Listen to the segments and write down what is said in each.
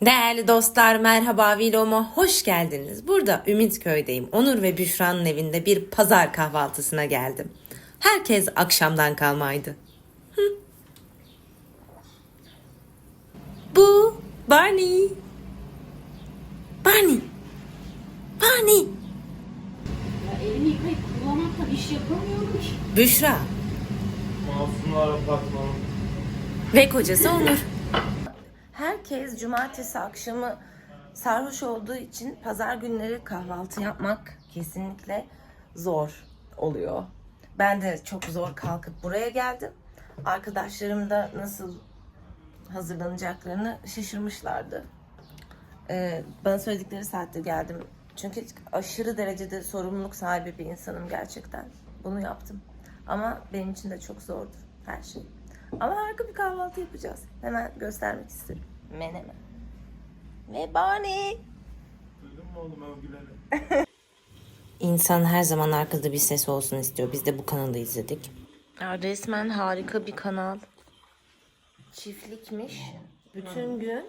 Değerli dostlar merhaba vloguma hoş geldiniz. Burada Ümitköy'deyim. Onur ve Büşra'nın evinde bir pazar kahvaltısına geldim. Herkes akşamdan kalmaydı. Hı. Bu Barney. Barney. Barney. Ya elimi yıkayıp kullanmakla iş yapamıyorum ki. Büşra Masumlar Apartmanı. ve kocası Onur. Herkes cumartesi akşamı sarhoş olduğu için pazar günleri kahvaltı yapmak kesinlikle zor oluyor. Ben de çok zor kalkıp buraya geldim. Arkadaşlarım da nasıl hazırlanacaklarını şaşırmışlardı. Ee, bana söyledikleri saatte geldim. Çünkü aşırı derecede sorumluluk sahibi bir insanım gerçekten. Bunu yaptım. Ama benim için de çok zordu her şey. Ama harika bir kahvaltı yapacağız. Hemen göstermek istedim. Menemen. Ve Barney. Duydun mu oğlum övgüleri? İnsan her zaman arkada bir ses olsun istiyor. Biz de bu kanalı izledik. Ya resmen harika bir kanal. Çiftlikmiş. Bütün gün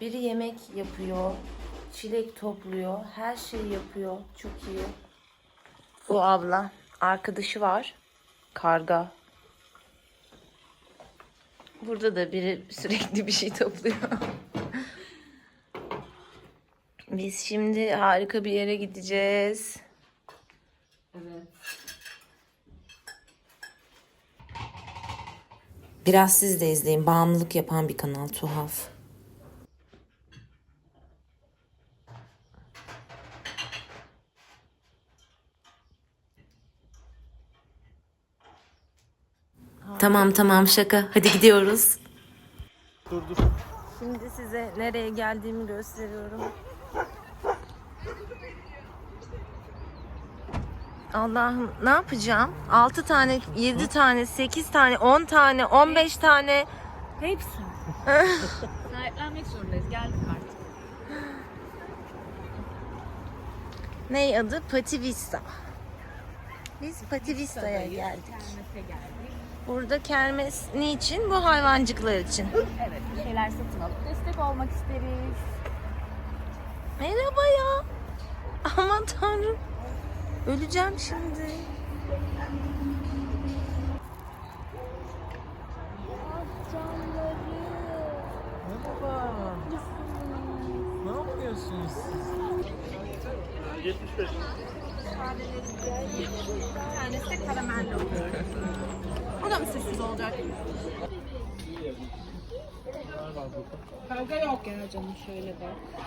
biri yemek yapıyor, çilek topluyor, her şeyi yapıyor. Çok iyi. Bu abla, arkadaşı var. Karga. Burada da biri sürekli bir şey topluyor. Biz şimdi harika bir yere gideceğiz. Evet. Biraz siz de izleyin. Bağımlılık yapan bir kanal. Tuhaf. Tamam tamam şaka. Hadi gidiyoruz. Dur dur. Şimdi size nereye geldiğimi gösteriyorum. Allah'ım ne yapacağım? 6 tane, 7 tane, 8 tane, 10 tane, 15 tane. Hepsi. Sahiplenmek zorundayız. Geldik artık. Ney adı? Pativista. Biz Pativista'ya geldik. Geldik. Burada kermes niçin? Bu hayvancıklar için. Evet. Bir şeyler satın alıp destek olmak isteriz. Merhaba ya. Aman tanrım. Öleceğim şimdi. Merhaba. Ne yapıyorsunuz siz? 75. Bir tanesi karamelli oluyor. Da mı sessiz olacak? Kavga yok ya canım şöyle bak.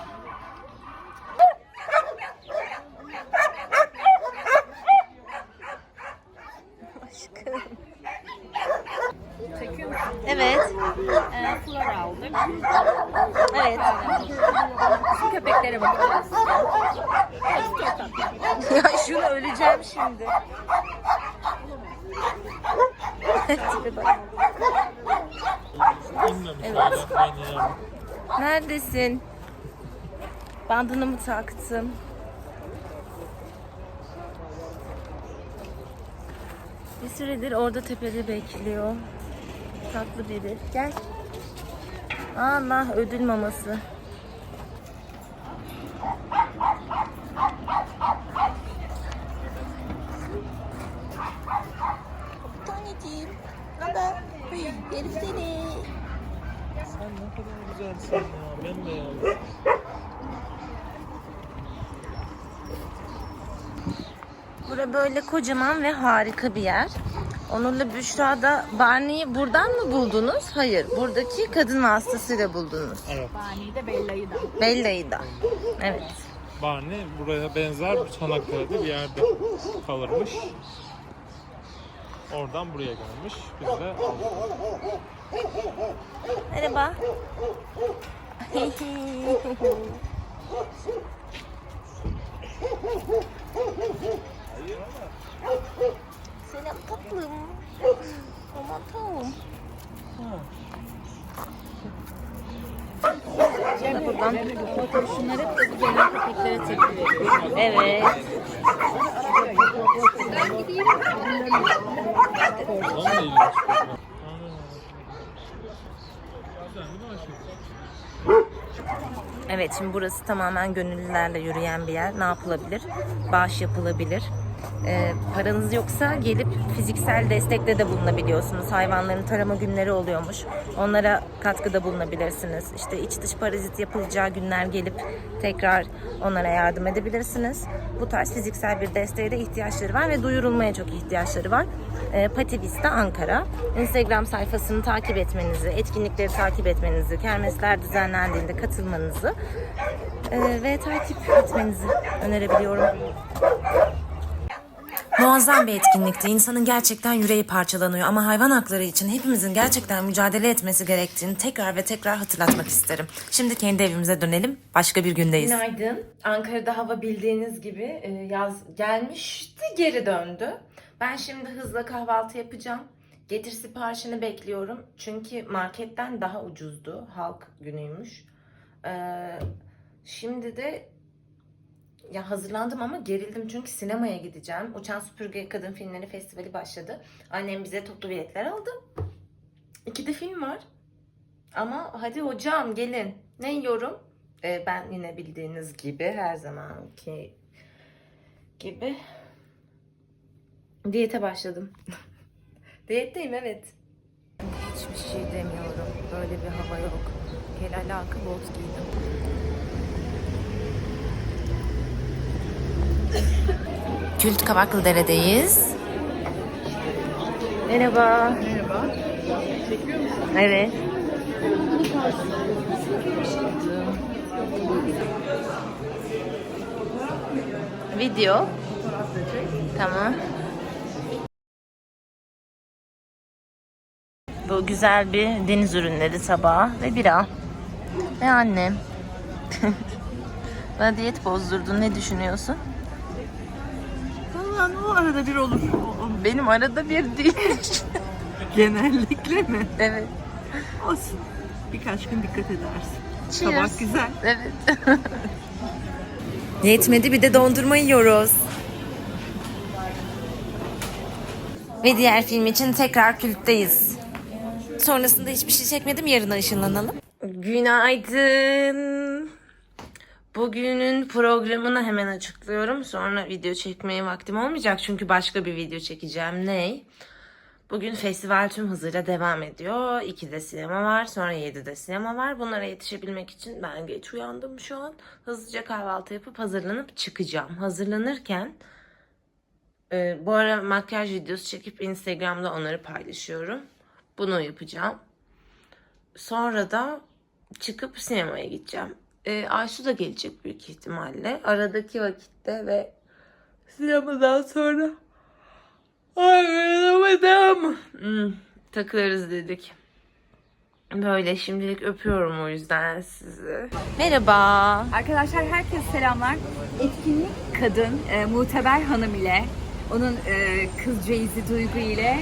Aşkım. Çekiyor musun? Evet. Ee, flora aldık. Evet. Şu köpeklere bakacağız. Ya şunu öleceğim şimdi. Ya. Neredesin? Bandını taktım? Bir süredir orada tepede bekliyor. Tatlı biri. Gel. Allah ödül maması. Taneciğim. Haber. Herif seni. Sen ne kadar güzelsin ya. Ben de ya. Bura böyle kocaman ve harika bir yer. Onur'la Büşra da Barney'i buradan mı buldunuz? Hayır. Buradaki kadın vasıtasıyla buldunuz. Evet. Bani'yi de Bella'yı da. Bella'yı da. Evet. Barney buraya benzer bir Çanakkale'de bir yerde kalırmış. Oradan buraya gelmiş. Biz de. Merhaba. Selam tatlım. Aman tanrım. Buradan. Şunları hep de bu gelen köpeklere takılıyor. Evet. Evet şimdi burası tamamen gönüllülerle yürüyen bir yer. Ne yapılabilir? Bağış yapılabilir. Ee, paranız yoksa gelip fiziksel destekte de bulunabiliyorsunuz. Hayvanların tarama günleri oluyormuş. Onlara katkıda bulunabilirsiniz. İşte iç dış parazit yapılacağı günler gelip tekrar onlara yardım edebilirsiniz. Bu tarz fiziksel bir desteğe de ihtiyaçları var ve duyurulmaya çok ihtiyaçları var. Ee, Pativista Ankara. Instagram sayfasını takip etmenizi, etkinlikleri takip etmenizi, kermesler düzenlendiğinde katılmanızı e, ve takip etmenizi önerebiliyorum. Muazzam bir etkinlikti. İnsanın gerçekten yüreği parçalanıyor ama hayvan hakları için hepimizin gerçekten mücadele etmesi gerektiğini tekrar ve tekrar hatırlatmak isterim. Şimdi kendi evimize dönelim. Başka bir gündeyiz. Günaydın. Ankara'da hava bildiğiniz gibi e, yaz gelmişti, geri döndü. Ben şimdi hızla kahvaltı yapacağım. Getir siparişini bekliyorum. Çünkü marketten daha ucuzdu. Halk günüymüş. Ee, şimdi de ya hazırlandım ama gerildim çünkü sinemaya gideceğim. Uçan Süpürge Kadın Filmleri Festivali başladı. Annem bize toplu biletler aldı. İki de film var. Ama hadi hocam gelin. Ne yiyorum? Ee, ben yine bildiğiniz gibi her zamanki gibi diyete başladım. Diyetteyim evet. Hiçbir şey demiyorum. Böyle bir hava yok. Kel alaka bot giydim. Kült Kavaklıdere'deyiz. Merhaba. Merhaba. Evet. Video. Tamam. Bu güzel bir deniz ürünleri sabahı ve bira. Ve annem. Bana diyet bozdurdun. Ne düşünüyorsun? Vallahi o arada bir olur. O- o- Benim arada bir değil. Genellikle mi? evet. Olsun. Birkaç gün dikkat edersin. Cheers. Tabak güzel. Evet. Yetmedi bir de dondurma yiyoruz. Ve diğer film için tekrar kültteyiz. Sonrasında hiçbir şey çekmedim. Yarına ışınlanalım. Günaydın. Bugünün programını hemen açıklıyorum. Sonra video çekmeye vaktim olmayacak. Çünkü başka bir video çekeceğim. Ney? Bugün festival tüm hızıyla devam ediyor. 2'de sinema var, sonra 7'de sinema var. Bunlara yetişebilmek için ben geç uyandım şu an. Hızlıca kahvaltı yapıp hazırlanıp çıkacağım. Hazırlanırken e, bu ara makyaj videosu çekip Instagram'da onları paylaşıyorum. Bunu yapacağım. Sonra da çıkıp sinemaya gideceğim. E, Aysu da gelecek büyük ihtimalle. Aradaki vakitte ve sinemadan sonra Ay dayanamadım. Hmm, takılırız dedik. Böyle şimdilik öpüyorum o yüzden sizi. Merhaba. Arkadaşlar herkese selamlar. Etkinlik kadın e, Muteber Hanım ile onun e, kız Ceyzi Duygu ile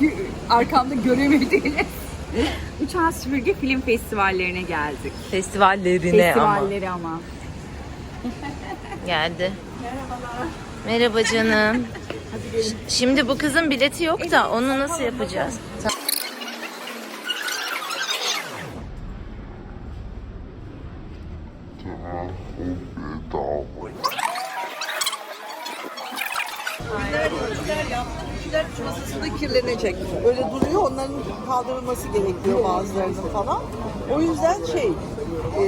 arkamda göremediğiniz Uçan Süpürge Film Festivallerine geldik. Festivallerine ama Festivalleri ama. geldi. Merhaba canım. Şimdi bu kızın bileti yok da onu nasıl yapacağız? Kişiler masasında kirlenecek. Öyle duruyor. Onların kaldırılması gerekiyor bazılarının falan. O yüzden şey e,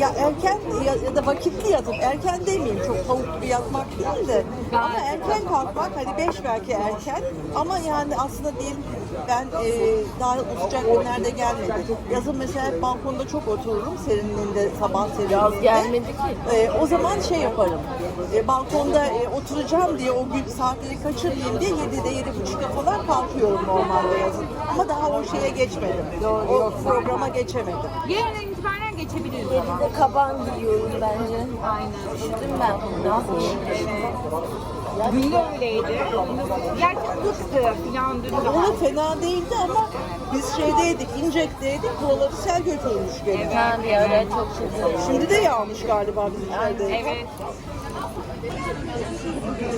ya erken ya, ya da vakitli yatıp erken demeyeyim çok tavuk gibi yatmak değil de ama erken kalkmak hani beş belki erken ama yani aslında diyelim ben e, daha sıcak günlerde gelmedi. Yazın mesela hep balkonda çok otururum serinliğinde sabah serinliğinde. Yaz gelmedi ki. E, o zaman şey yaparım. E, balkonda e, oturacağım diye o gün saatleri kaçırmayayım diye 7'de 7.30'da falan kalkıyorum normalde yazın. Ama daha o şeye geçmedim. o programa geçemedim. Yarından itibaren geçebiliriz ama. Kaban giyiyorum bence. Aynen. Üşüdüm ben bundan. Dün de öyleydi. Gerçi bıktı filan dün O da fena değildi ama biz şeydeydik, İncek'teydik. Buraları sel götürmüş gene. Ha bir ara çok şükür. Şimdi de yağmış galiba bizim şeyde. Evet.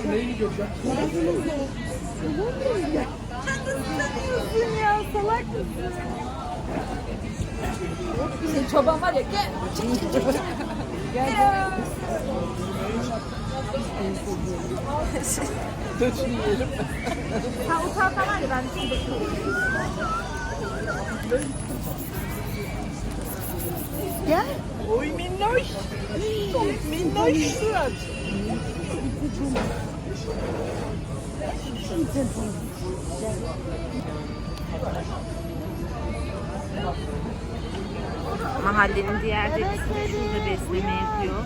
Seni Bizim çoban var ya gel. Ha o tarafta var ya ben şimdi Oy minnoş. Minnoş surat. Mahallenin diğer dedisi şurada besleme yapıyor.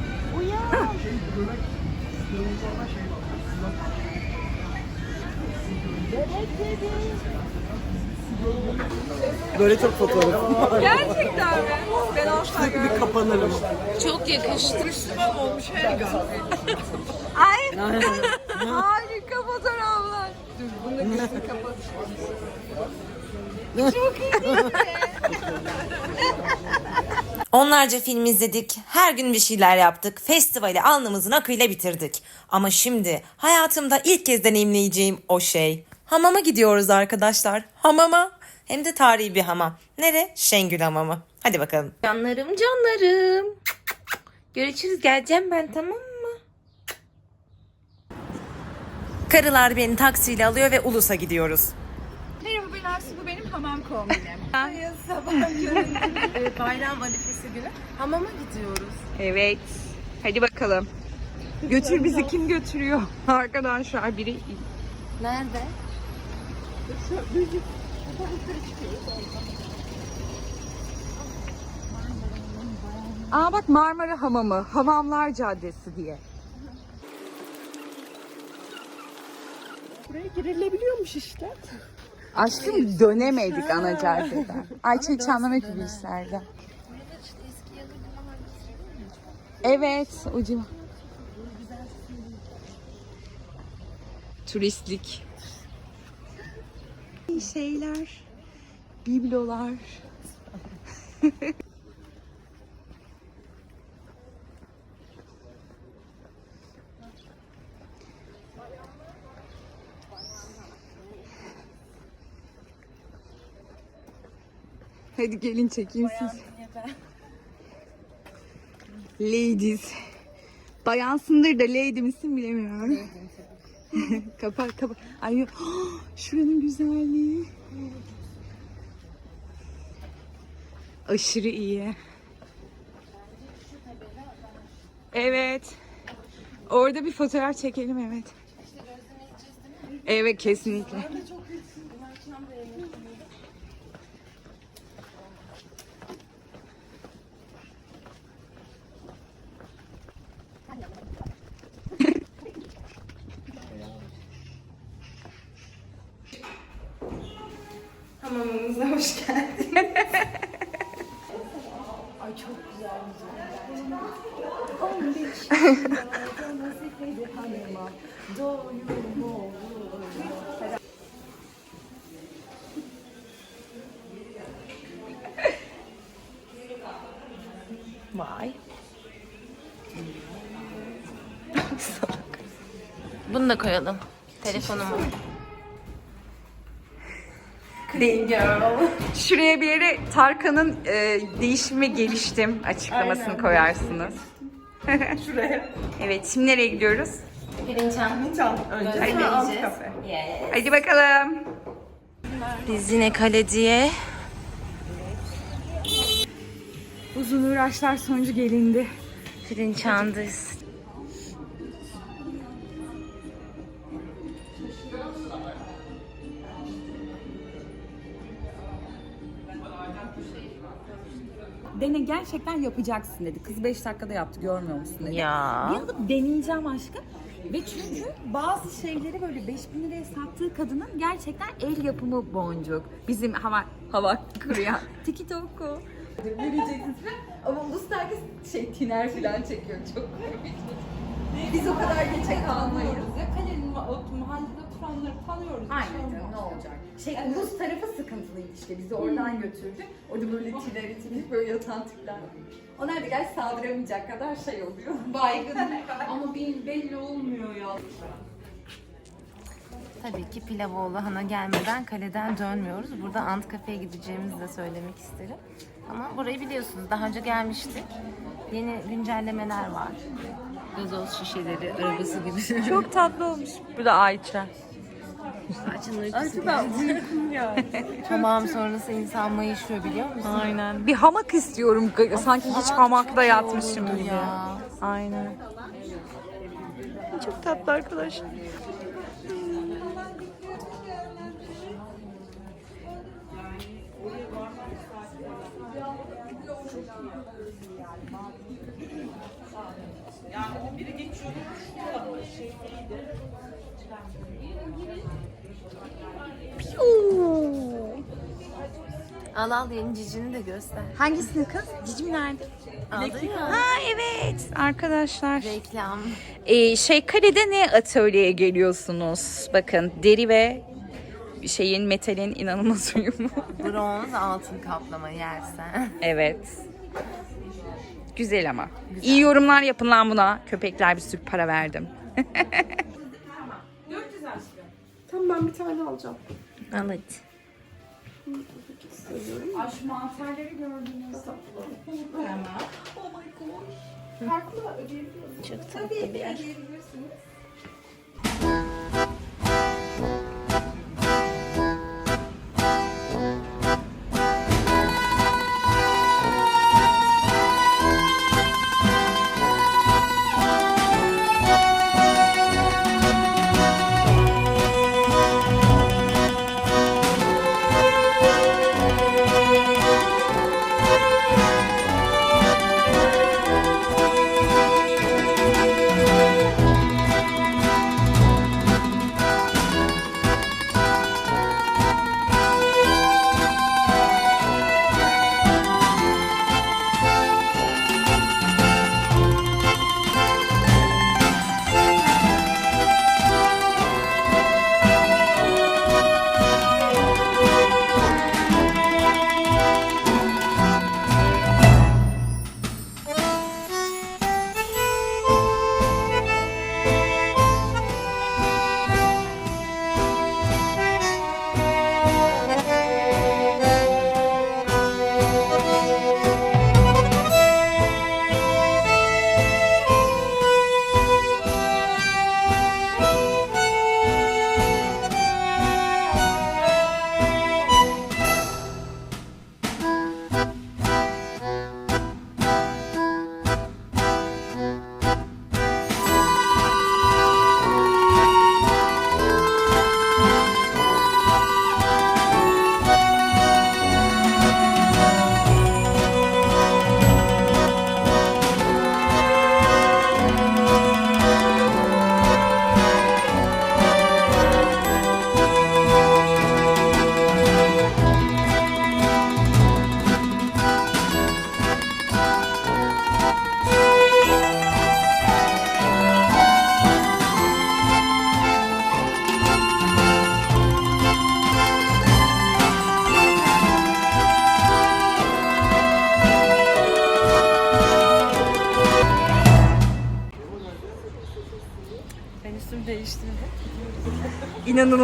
Böyle çok fotoğrafım var. Gerçekten mi? Ben asla Bir kapanırım. Çok yakıştı. Müslüman olmuş her gün. Ay. Harika fotoğraflar. Dur bunu da kesin kapat. Onlarca film izledik, her gün bir şeyler yaptık, festivali alnımızın akıyla bitirdik. Ama şimdi hayatımda ilk kez deneyimleyeceğim o şey. Hamama gidiyoruz arkadaşlar, hamama. Hem de tarihi bir hamam. Nere? Şengül Hamamı. Hadi bakalım. Canlarım canlarım. Görüşürüz geleceğim ben tamam mı? Karılar beni taksiyle alıyor ve Ulus'a gidiyoruz. Merhaba ben Arsu, bu benim hamam kombinim. Evet bayram arifesi günü hamama gidiyoruz. evet. Hadi bakalım. Götür bizi kim götürüyor? Arkadaşlar biri Nerede? Aa bak Marmara Hamamı, Hamamlar Caddesi diye. Buraya girilebiliyormuş işte. Aşkım dönemedik ana caddeden. Ayçiçek çamlama kübüslerden. Evet, ucu. Turistlik. Şeyler, biblolar. Hadi gelin çekeyim siz. Ladies. Bayansındır da lady misin bilemiyorum. kapat kapat. Ay yok. şuranın güzelliği. Aşırı iyi. Evet. Orada bir fotoğraf çekelim evet. Evet kesinlikle. Hamamımıza hoş geldin. Vay. Salak. Bunu da koyalım. Telefonumu. Clean girl. Şuraya bir yere Tarkan'ın e, değişim ve geliştim açıklamasını koyarsınız. Şuraya. Evet, şimdi nereye gidiyoruz? Pirinçhan. Önce Hadi. Yes. Hadi bakalım. Biz yine kaleciye Uzun uğraşlar sonucu gelindi. Pirinçhan'dayız. Dene gerçekten yapacaksın dedi. Kız 5 dakikada yaptı görmüyor musun dedi. Ya. Bir alıp deneyeceğim aşkım. Ve çünkü bazı şeyleri böyle 5000 liraya sattığı kadının gerçekten el yapımı boncuk. Bizim hava hava kuruyan tiki toku. Vereceksiniz falan. Ama ulusal herkes şey tiner falan çekiyor çok komik. Biz o kadar geçe kalmayız. Ya kalenin ma- oturanları tanıyoruz. Aynen canım, ne olacak? Şey ulus tarafı sıkıntılıydı işte bizi oradan götürdü. Orada böyle tileri tileri böyle yatan tipler. Onlar da gel saldıramayacak kadar şey oluyor. Baygın ama bir belli olmuyor ya. Tabii ki Pilavoğlu Han'a gelmeden kaleden dönmüyoruz. Burada Ant Kafe'ye gideceğimizi de söylemek isterim. Ama burayı biliyorsunuz. Daha önce gelmiştik. Yeni güncellemeler var. Gazoz şişeleri, arabası gibi. Çok tatlı olmuş. Bu da Ayça. Açın uykusu Tamam sonrası insan mayışıyor biliyor musun? Aynen. Bir hamak istiyorum. Sanki hiç hamakta yatmışım gibi. ya. Aynen. Çok tatlı arkadaş. Al al yeni cicini de göster. Hangisini kız? Cicim nerede? Aldı ya. Ha evet arkadaşlar. Reklam. Ee, şey kalede ne atölyeye geliyorsunuz? Bakın deri ve şeyin metalin inanılmaz uyumu. Bronz altın kaplama yersen. evet. Güzel ama. İyi yorumlar yapın lan buna. Köpekler bir sürü para verdim. Tamam ben bir tane alacağım. Al hadi. Aş mantarları gördünüz. Hemen. Oh my gosh. Kartla ödeyebiliyorsunuz. Çok tatlı bir yer.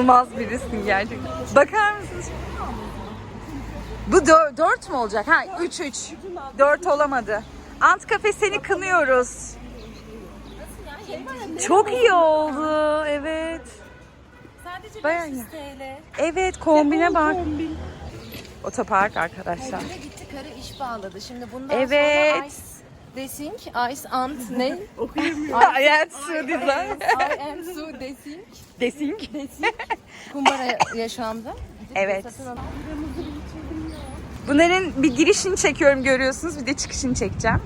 İnanılmaz birisin gerçekten. Bakar mısınız? Bu dö- dört mü olacak? Ha üç üç. Dört olamadı. Ant Kafe seni kınıyoruz. Çok iyi oldu. Evet. Sadece Bayağı 500 iyi. TL. Evet kombine bak. Otopark arkadaşlar. Kadir'e gitti karı iş bağladı. Şimdi bundan Evet. sonra Desing, Ice Ant ne? Hayat su design. I am Su Desing. Desing. Kumbara yaşamda. Evet. Bunların bir girişini çekiyorum görüyorsunuz. Bir de çıkışını çekeceğim.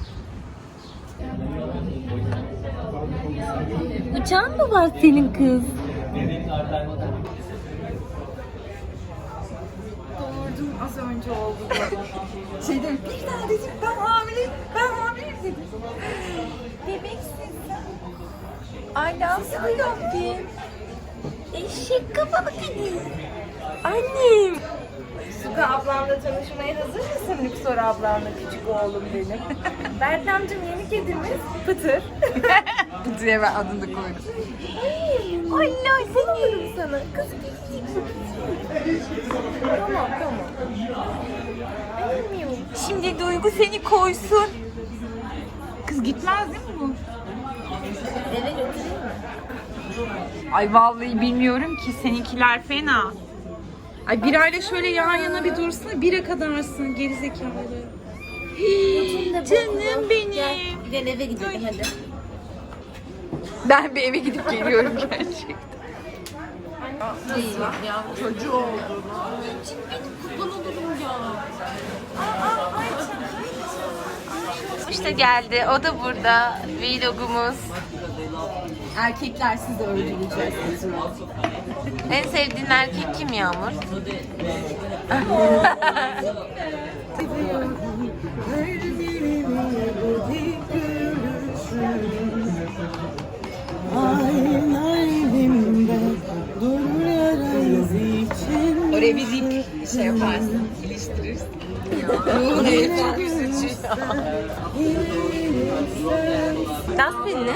Uçağın mı var senin kız? Doğurdum az önce oldu bu. şey dedim bir daha dedim ben hamileyim. Ben hamileyim dedim. Bebeksin sen. Ay nasıl bir Rabbim. Eşek kafalı kedi. Annem. Suka ablamla tanışmaya hazır mısın Lüksor ablamla küçük oğlum benim? Bertemcim yeni kedimiz Pıtır. diye ben adını da koydum. Ay ay sen alırım sana. Kız küçük. tamam tamam. Yavrum. Şimdi Duygu seni koysun. Kız gitmez değil mi bu? Eve götüreyim mi? Ay vallahi bilmiyorum ki seninkiler fena. Ay bir ayla şöyle yan yana bir dursana bire kadarsın gerizekalı. Hii, Canım benim. Gel, gel eve gidelim hadi. Ben bir eve gidip geliyorum gerçekten. Çocuğu oldu. İşte geldi. O da burada. Vlogumuz. Erkekler sizi öldüreceğiz. En sevdiğin erkek kim Yağmur? Oraya bir ip şey yaparsın, iliştirirsin. Dans filmi.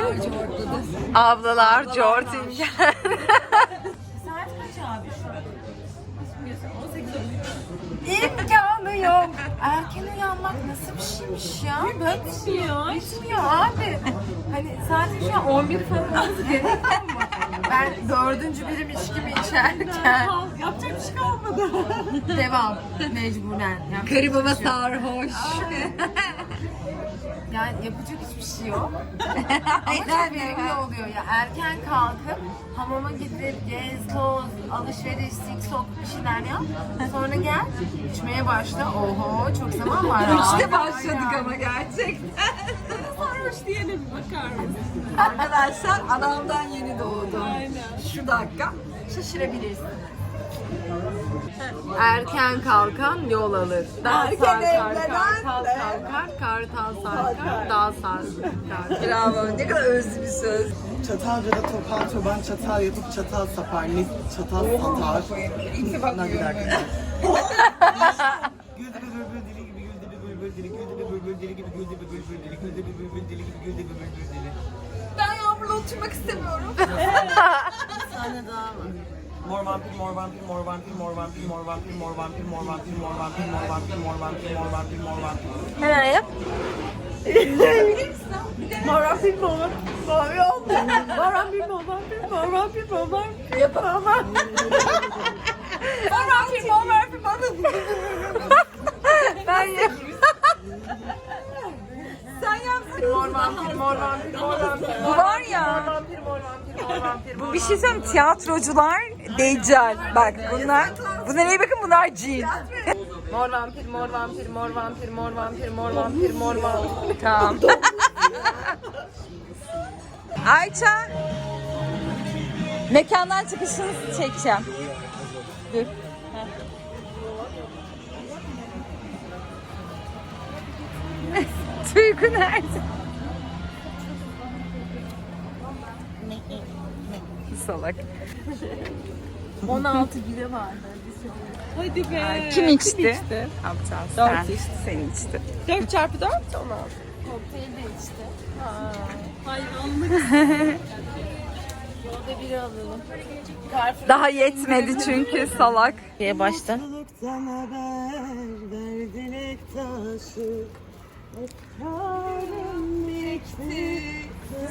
Ablalar Jordan. İmkanı yok. Erken uyanmak nasıl bir şeymiş ya? Bitmiyor. Bitmiyor abi. Hani zaten şu an 11 falan olması gerekiyor mu? Ben dördüncü birim içkimi içerken yapacak bir şey kalmadı. Devam. Mecburen. Yapacak Karı baba sarhoş. Yani yapacak hiçbir şey yok. Ama çok verimli oluyor ya. Erken kalkıp hamama gidip gez, toz, alışveriş, siksok bir şeyler yap. Sonra gel, içmeye başla. Oho çok zaman var. Üçte başladık ama gerçekten. Sarhoş diyelim bakar mısın? Arkadaşlar anamdan yeni doğdu. Şu dakika şaşırabilirsiniz. Erken kalkan yol alır. Dağ Erken sarkar, evlenen kartal de. kalkar, kartal sarkar, dağ sarkar. Bravo ne kadar özlü bir söz. Çatalca'da topal çoban çatal yapıp çatal sapar. Ne çatal satar. İlk defa duyuyorum. giderken. Güldü bir bülbül dili gibi güldü bir bülbül dili güldü bir bülbül dili gibi güldü bir bülbül dili güldü bir bülbül dili gibi güldü bir bülbül dili. Ben Yağmur'la oturmak istemiyorum. Mor vampir, mor vampir, mor vampir, mor vampir, mor vampir, mor vampir, mor vampir, mor vampir, mor vampir, mor vampir, mor vampir, mor vampir. Hemen yap. Mor vampir, mor vampir, mor vampir, mor vampir, mor vampir, mor vampir, mor vampir. Yapamam. Mor vampir, mor vampir, mor vampir. Ben yap. Sen yapsın. Mor vampir, mor vampir, mor vampir. Bu var ya. Mor vampir, mor vampir, mor vampir. Bu bir şey söyleyeyim tiyatrocular deccal. Bak bunlar. Bunlar iyi bakın bunlar cin. Mor vampir, mor vampir, mor vampir, mor vampir, mor vampir, mor vampir. Tamam. Ayça. Mekandan çıkışını çekeceğim. Dur. Duygu nerede? Salak. 16 bile vardı. Hadi be. Kim içti? Yapacağız. Sen. içti. Sen içti. 4 çarpı 4 16. Kokteyl de içti. Hayvanlık. Yolda biri alalım. Daha yetmedi çünkü salak. diye başta. Mutluluktan haber ver dilek taşı. Efkarım birikti.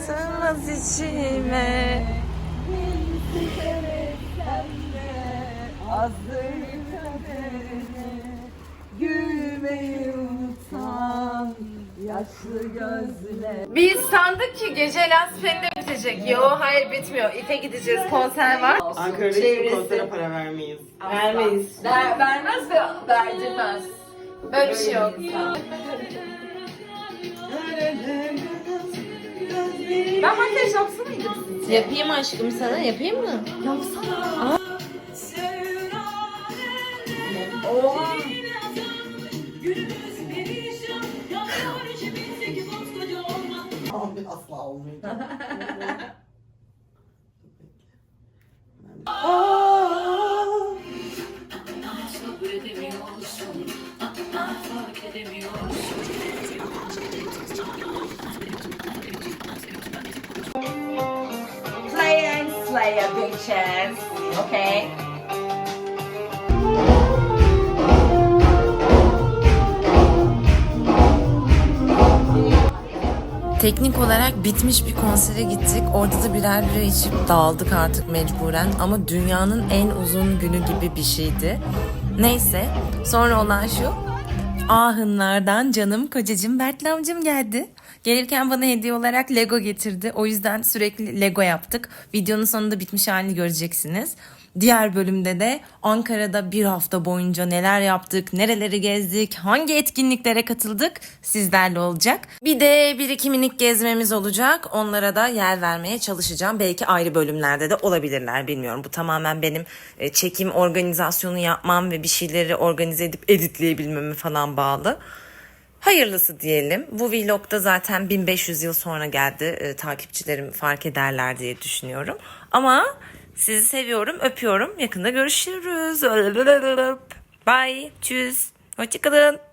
Sığmaz içime. Gülmeyi unutan yaşlı gözle. Biz sandık ki gece Laspen'de bitecek. Yo hayır bitmiyor. İfe gideceğiz. Konser var. Ankara'da hiçbir konsere para vermeyiz. Vermeyiz. Ver, vermez ve verdirmez. Böyle bir şey yok. Ben makyaj yapsın mıydım? Yapayım aşkım sana yapayım mı? Abi Teknik olarak bitmiş bir konsere gittik. Orada da birer bira içip dağıldık artık mecburen. Ama dünyanın en uzun günü gibi bir şeydi. Neyse sonra olan şu. Ahınlardan canım kocacığım Bertli amcım geldi. Gelirken bana hediye olarak Lego getirdi. O yüzden sürekli Lego yaptık. Videonun sonunda bitmiş halini göreceksiniz. Diğer bölümde de Ankara'da bir hafta boyunca neler yaptık, nereleri gezdik, hangi etkinliklere katıldık sizlerle olacak. Bir de bir iki minik gezmemiz olacak. Onlara da yer vermeye çalışacağım. Belki ayrı bölümlerde de olabilirler bilmiyorum. Bu tamamen benim e, çekim organizasyonu yapmam ve bir şeyleri organize edip editleyebilmeme falan bağlı. Hayırlısı diyelim. Bu vlogda zaten 1500 yıl sonra geldi. Ee, takipçilerim fark ederler diye düşünüyorum. Ama sizi seviyorum, öpüyorum. Yakında görüşürüz. Bye. Tschüss. Hoşçakalın.